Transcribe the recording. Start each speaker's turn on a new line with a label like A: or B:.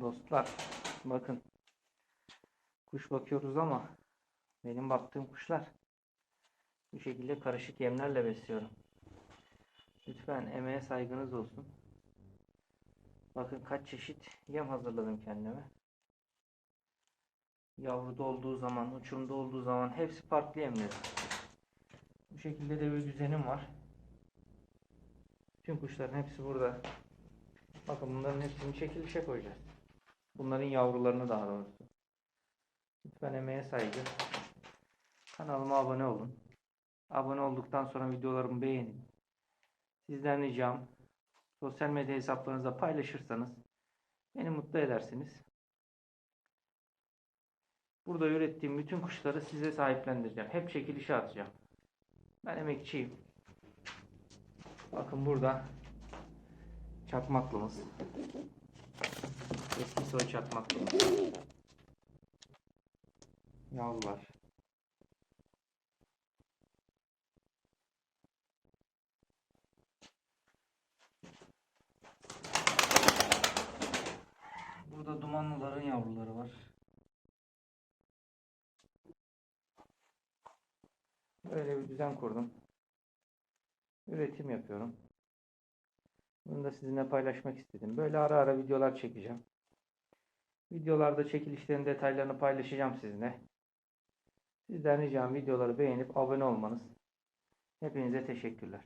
A: Dostlar bakın kuş bakıyoruz ama benim baktığım kuşlar bu şekilde karışık yemlerle besliyorum. Lütfen emeğe saygınız olsun. Bakın kaç çeşit yem hazırladım kendime. Yavruda olduğu zaman, uçurumda olduğu zaman hepsi farklı yemler. Bu şekilde de bir düzenim var. Tüm kuşların hepsi burada. Bakın bunların hepsini çekilişe koyacağız. Bunların yavrularını daha doğrusu. Lütfen emeğe saygı. Kanalıma abone olun. Abone olduktan sonra videolarımı beğenin. Sizden ricam sosyal medya hesaplarınızda paylaşırsanız beni mutlu edersiniz. Burada ürettiğim bütün kuşları size sahiplendireceğim. Hep çekilişe atacağım. Ben emekçiyim. Bakın burada çakmaklımız. Soy çakmaklımız. Yavrular. Burada dumanlıların yavruları var. Böyle bir düzen kurdum. Üretim yapıyorum. Bunu da sizinle paylaşmak istedim. Böyle ara ara videolar çekeceğim. Videolarda çekilişlerin detaylarını paylaşacağım sizinle. Sizden ricam videoları beğenip abone olmanız. Hepinize teşekkürler.